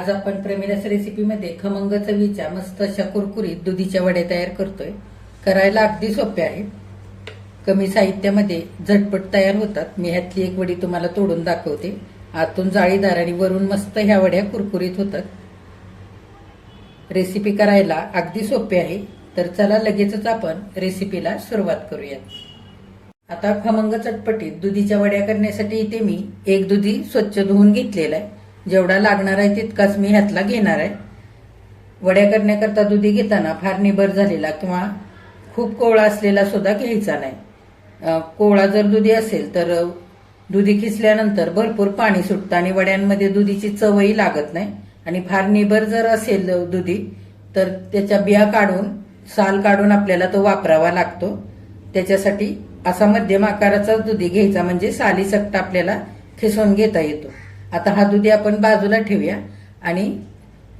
आज आपण प्रमिलास रेसिपीमध्ये खमंग चवीच्या मस्त अशा कुरकुरीत दुधीच्या वड्या तयार करतोय. करायला अगदी सोपे आहे कमी साहित्यामध्ये झटपट तयार होतात. मी ह्यातली एक वडी तुम्हाला तोडून दाखवते. आतून जाळीदार आणि वरून मस्त ह्या वड्या कुरकुरीत होतात. रेसिपी करायला अगदी सोपे आहे. तर चला लगेचच आपण रेसिपीला सुरुवात करूयात. आता खमंग चटपटीत दुधीच्या वड्या करण्यासाठी इथे मी एक दुधी स्वच्छ धुवून घेतलेला आहे. जेवढा लागणार आहे तितकाच मी ह्यातला घेणार आहे. वड्या करण्याकरता दुधी घेताना फार निबर झालेला किंवा खूप कोवळा असलेला सुद्धा घ्यायचा नाही. कोवळा जर दुधी असेल तर दुधी खिसल्यानंतर भरपूर पाणी सुटतं आणि वड्यांमध्ये दुधीची चवही लागत नाही. आणि फार निबर जर असेल दुधी तर त्याच्या बिया काढून साल काढून आपल्याला तो वापरावा लागतो. त्याच्यासाठी असा मध्यम आकाराचा दुधी घ्यायचा म्हणजे साली सकट आपल्याला खिसून घेता येतो. आता हा दुधी आपण बाजूला ठेवूया आणि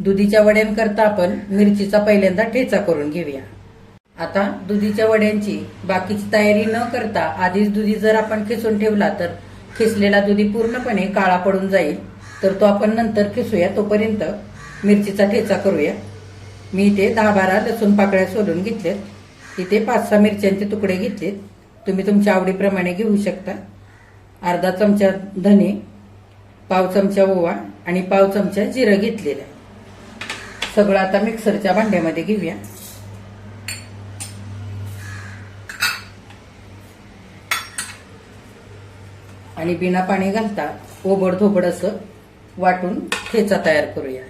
दुधीच्या वड्यांकरता आपण मिरचीचा पहिल्यांदा ठेचा करून घेऊया. आता दुधीच्या वड्यांची बाकीची तयारी न करता आधीच दुधी जर आपण खिसून ठेवला तर खिसलेला दुधी पूर्णपणे काळा पडून जाईल. तर तो आपण नंतर खिसूया. तोपर्यंत मिरचीचा ठेचा करूया. मी इथे दहा बारा लसूण पाकळ्या सोलून घेतल्यात. इथे पाच सहा मिरच्यांचे तुकडे घेतलेत. तुम्ही तुमच्या आवडीप्रमाणे घेऊ शकता. अर्धा चमचा धने पाव चमचा ओवा आणि पाव चमचा जिरं घेतलेलं. आहे सगळं आता मिक्सरच्या भांड्यामध्ये घेऊया. आणि बिना पाणी घालता ओबड धोबड असं वाटून ठेचा तयार करूया.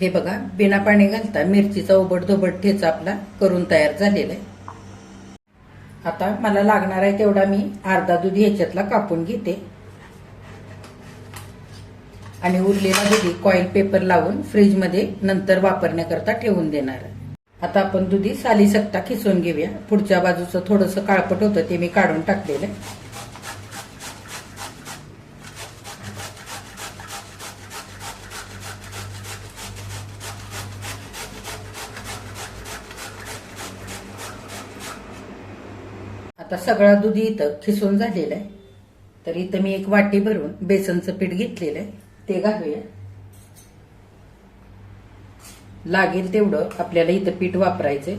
हे बघा बिना पाणी घालता मिरचीचा ओबड धोबड ठेचा आपला करून तयार झालेला आहे. आता मला लागणार आहे तेवढा मी अर्धा दूध ह्याच्यातला कापून घेते. आणि उरलेला दुधी कॉईल पेपर लावून फ्रीजमध्ये नंतर वापरण्याकरता ठेवून देणार. आता आपण दुधी साली सक्ता खिसून घेऊया. पुढच्या बाजूचं थोडंसं काळपट होतं ते मी काढून टाकलेलं आहे. आता सगळा दुधी इथं खिसून झालेला आहे. तर इथं मी एक वाटी भरून बेसनचं पीठ घेतलेलं आहे. ते घालूया लागेल तेवढं आपल्याला इथं पीठ वापरायचंय.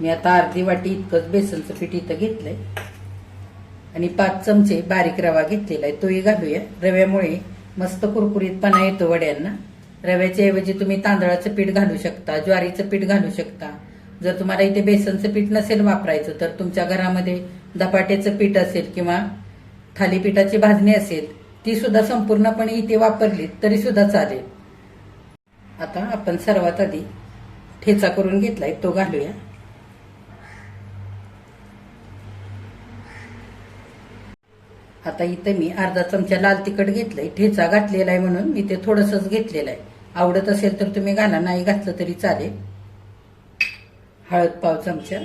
मी आता अर्धी वाटी इतकंच बेसनचं पीठ इथं घेतलंय. आणि पाच चमचे बारीक रवा घेतलेला आहे तोही घालूया. रव्यामुळे मस्त कुरकुरीतपणा येतो वड्यांना. रव्याच्या ऐवजी तुम्ही तांदळाचं पीठ घालू शकता ज्वारीचं पीठ घालू शकता. जर तुम्हाला इथे बेसनचं पीठ नसेल वापरायचं तर तुमच्या घरामध्ये धपाट्याचं पीठ असेल किंवा थालीपीठाची भाजणी असेल ती सुद्धा संपूर्णपणे इथे वापरली तरी सुद्धा चालेल. आता आपण सर्वात आधी ठेचा करून घेतलाय तो घालूया. आता इथं मी अर्धा चमचा लाल तिखट घेतलंय ठेचा घातलेला आहे म्हणून मी ते थोडंसंच घेतलेलं आहे. आवडत असेल तर तुम्ही घाला नाही घातलं तरी चालेल. हळद पाव चमचा.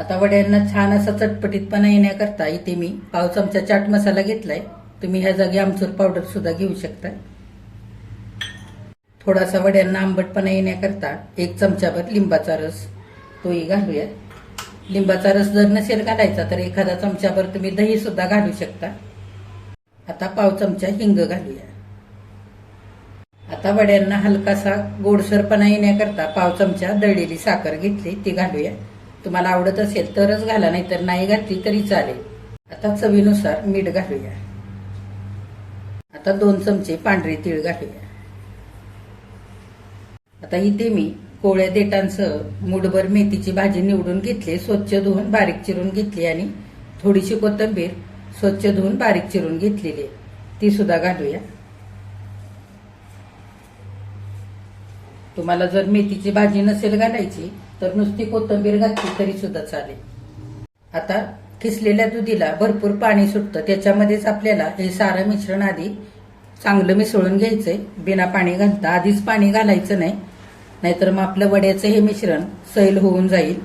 आता वड्यांना छान असा चटपटीतपणा येण्याकरता इथे मी पाव चमचा चाट मसाला घेतलाय. तुम्ही ह्या जागी आमचूर पावडर सुद्धा घेऊ शकता थोडासा वड्यांना आंबटपणा येण्याकरता एक चमचाभर लिंबाचा रस तोही घालूया लिंबाचा रस जर नसेल घालायचा तर एखादा चमचाभर तुम्ही दही सुद्धा घालू शकता. आता पाव चमचा हिंग घालूया. आता वड्यांना हलकासा गोडसरपणा येण्याकरता पाव चमचा दळलेली साखर घेतली ती घालूया. तुम्हाला आवडत असेल तरच घाला नाही तर नाही घातली तरी चालेल. आता चवीनुसार मीठ घालूया. आता दोन चमचे पांढरे तीळ घालूया. आता इथे मी कोवळ्या देटांसह मुठभर मेथीची भाजी निवडून घेतली स्वच्छ धुवून बारीक चिरून घेतली आणि थोडीशी कोथिंबीर स्वच्छ धुवून बारीक चिरून घेतलेली ती सुद्धा घालूया. तुम्हाला जर मेथीची भाजी नसेल घालायची तर नुसती कोथिंबीर घातली तरी सुद्धा चालेल. आता किसलेल्या दुधीला भरपूर पाणी सुटतं. त्याच्यामध्येच आपल्याला हे सारं मिश्रण आधी चांगलं मिसळून घ्यायचंय. बिना पाणी घालता. आधीच पाणी घालायचं नाही. नाहीतर मग आपलं वड्याचं हे मिश्रण सैल होऊन जाईल.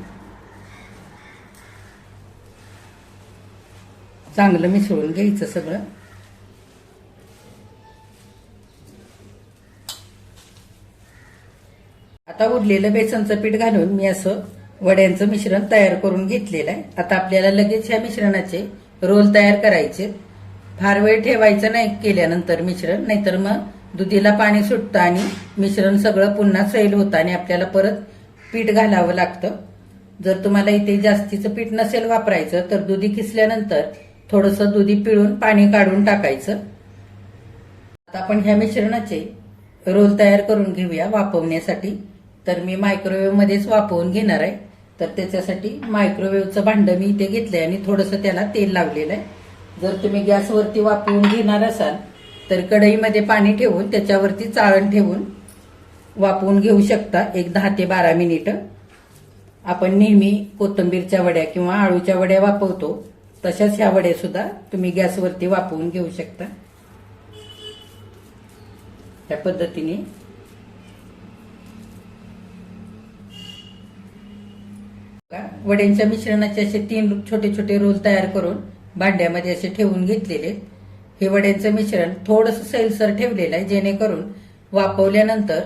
चांगलं मिसळून घ्यायचं सगळं. आता उरलेलं बेसनचं पीठ घालून मी असं वड्यांचं मिश्रण तयार करून घेतलेलं आहे. आता आपल्याला लगेच ह्या मिश्रणाचे रोल तयार करायचे फार वेळ ठेवायचं नाही केल्यानंतर मिश्रण नाहीतर मग दुधीला पाणी सुटतं आणि मिश्रण सगळं पुन्हा सैल होतं आणि आपल्याला परत पीठ घालावं लागतं. जर तुम्हाला इथे जास्तीचं पीठ नसेल वापरायचं तर दुधी किसल्यानंतर थोडंसं दुधी पिळून पाणी काढून टाकायचं. आता आपण ह्या मिश्रणाचे रोल तयार करून घेऊया वाफवण्यासाठी तर मी मायक्रोवेव्ह मध्येच घेणार आहे. तर त्याच्यासाठी मायक्रोवेव्हचं भांडं मी इथे घेतलंय आणि थोडंसं त्याला तेल लावलेलं आहे. जर तुम्ही गॅसवरती वापरून घेणार असाल तर कढईमध्ये पाणी ठेवून त्याच्यावरती चाळण ठेवून वापरून घेऊ शकता एक दहा ते बारा मिनिटं. आपण नेहमी कोथिंबीरच्या वड्या किंवा आळूच्या वड्या वापरतो. तशाच ह्या वड्या सुद्धा तुम्ही गॅसवरती वापरून घेऊ शकता. त्या पद्धतीने वड्यांच्या मिश्रणाचे असे तीन छोटे छोटे रोल तयार करून भांड्यामध्ये असे ठेवून घेतलेले. आहेत. हे वड्यांचं मिश्रण थोडंसं सैलसर ठेवलेलं आहे जेणेकरून वापवल्यानंतर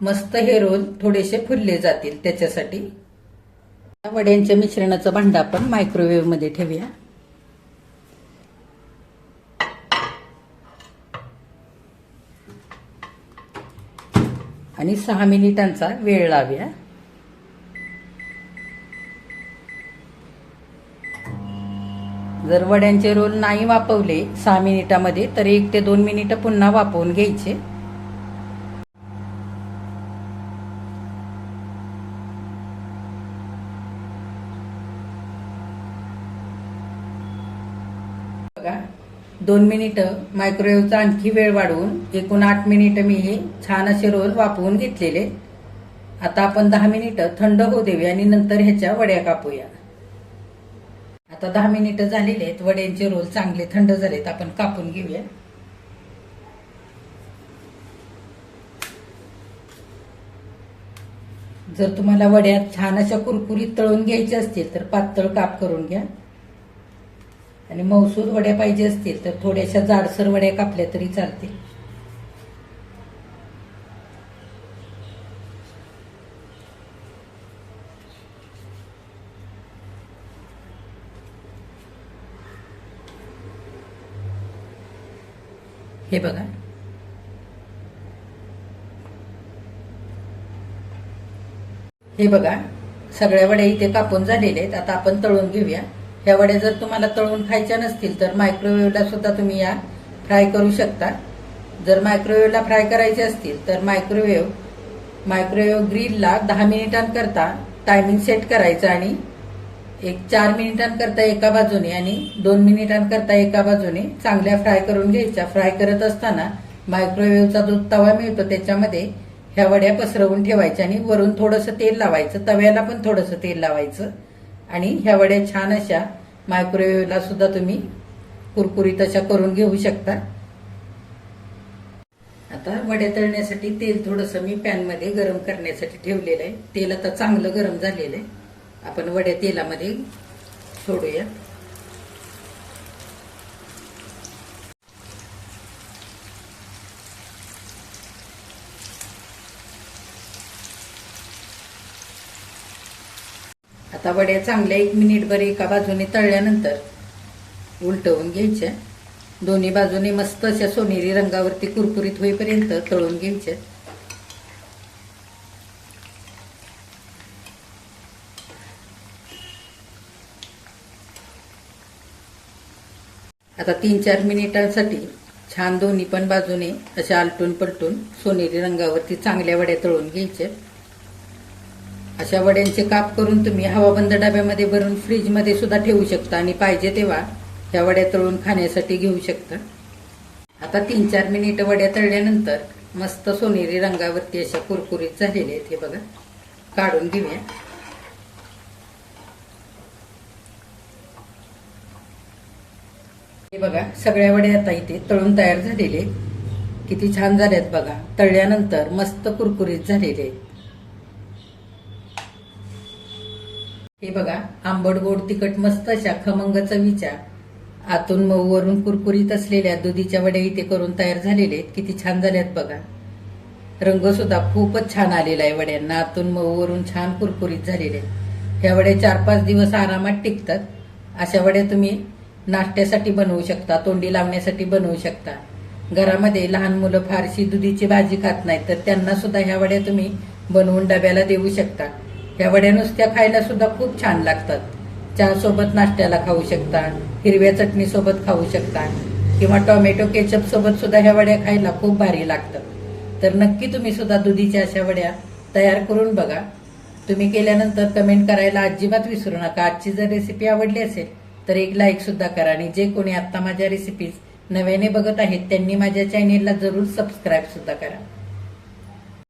मस्त हे रोल थोडेसे फुलले जातील त्याच्यासाठी. वड्यांच्या मिश्रणाचं भांडं आपण मायक्रोवेव्हमध्ये ठेवूया. आणि सहा मिनिटांचा वेळ लावूया. जर वड्यांचे रोल नाही वापवले सहा मिनिटामध्ये तर एक ते दोन मिनिटं पुन्हा वापवून घ्यायचे. बघा दोन मिनिटं मायक्रोवेव्हचा आणखी वेळ वाढवून एकूण आठ मिनिटं मी हे छान असे रोल वापवून घेतलेले आता आपण दहा मिनिटं थंड होऊ देऊया आणि नंतर ह्याच्या वड्या कापूया. आता दहा मिनिटं झालेले आहेत. वड्यांचे रोल चांगले थंड झालेत. आपण कापून घेऊया. जर तुम्हाला वड्या छान अशा कुरकुरीत तळून घ्यायच्या असतील तर पातळ काप करून घ्या. आणि मौसूद वड्या पाहिजे असतील तर थोड्याशा जाडसर वड्या कापल्या तरी चालतील. हे बघा. हे बघा सगळ्या वड्या इथे कापून झालेल्या आहेत. आता आपण तळून घेऊया. ह्या वड्या जर तुम्हाला तळून खायच्या नसतील तर मायक्रोवेव्हला सुद्धा तुम्ही या. फ्राय करू शकता. जर मायक्रोवेव्हला फ्राय करायचे असतील तर मायक्रोवेव्ह मायक्रोवेव्ह ग्रिलला दहा मिनिटांकरता टायमिंग सेट करायचं आणि एक चार मिनिटांकरता एका बाजूने आणि दोन मिनिटांकरता एका बाजूने चांगल्या फ्राय करून घ्यायच्या. फ्राय करत असताना मायक्रोवेव्हचा जो तवा मिळतो त्याच्यामध्ये ह्या वड्या पसरवून ठेवायच्या आणि वरून थोडंसं तेल लावायचं. तव्याला पण थोडंसं तेल लावायचं. आणि ह्या वड्या छान अशा मायक्रोवेव्हला सुद्धा तुम्ही कुरकुरीत अशा करून घेऊ शकता. आता वड्या तळण्यासाठी तेल थोडंसं मी पॅनमध्ये गरम करण्यासाठी ठेवलेलं आहे. तेल आता चांगलं गरम झालेलं आहे. आपण वड्या तेलामध्ये सोडूया. आता वड्या चांगल्या एक मिनिटभर एका बाजूने तळल्यानंतर उलटवून घ्यायच्या. दोन्ही बाजूने मस्त अशा सोनेरी रंगावरती कुरकुरीत होईपर्यंत तळून घ्यायच्या. आता तीन चार मिनिटांसाठी छान दोन्ही पण बाजूने अशा आलटून पलटून सोनेरी रंगावरती चांगल्या वड्या तळून घ्यायच्या. अशा वड्यांचे काप करून तुम्ही हवाबंद डब्यामध्ये भरून फ्रीजमध्ये सुद्धा ठेवू शकता आणि पाहिजे तेव्हा ह्या वड्या तळून खाण्यासाठी घेऊ शकता. आता तीन चार मिनिट वड्या तळल्यानंतर मस्त सोनेरी रंगावरती अशा कुरकुरीत झालेल्या आहेत हे बघा. काढून घेऊया. हे बघा सगळ्या वड्या आता इथे तळून तयार झालेले आहेत. किती छान झाल्यात बघा. तळल्यानंतर मस्त कुरकुरीत झालेले हे बघा आंबट गोड तिखट मस्त अशा खमंग चवीच्या आतून मऊ वरून कुरकुरीत असलेल्या दुधीच्या वड्या इथे करून तयार झालेले आहेत. किती छान झाल्यात बघा. रंग सुद्धा खूपच छान आलेला आहे वड्यांना. आतून मऊ वरून छान कुरकुरीत झालेले आहेत. ह्या वड्या चार पाच दिवस आरामात टिकतात. अशा वड्या तुम्ही नाश्त्यासाठी बनवू शकता तोंडी लावण्यासाठी बनवू शकता. घरामध्ये लहान मुलं फारशी दुधीची भाजी खात नाहीत तर त्यांना सुद्धा ह्या वड्या तुम्ही बनवून डब्याला देऊ शकता. ह्या वड्या नुसत्या खायला सुद्धा खूप छान लागतात. चहा सोबत नाश्त्याला खाऊ शकता हिरव्या चटणी सोबत खाऊ शकता किंवा टोमॅटो केचप सोबत सुद्धा ह्या वड्या खायला खूप भारी लागतात. तर नक्की तुम्ही सुद्धा दुधीच्या अशा वड्या तयार करून बघा. तुम्ही केल्यानंतर कमेंट करायला अजिबात विसरू नका. आजची जर रेसिपी आवडली असेल तर एक लाईक सुद्धा करा आणि जे कोणी आता माझ्या रेसिपीज नव्याने बघत आहेत त्यांनी माझ्या चॅनेलला जरूर सबस्क्राईब सुद्धा करा.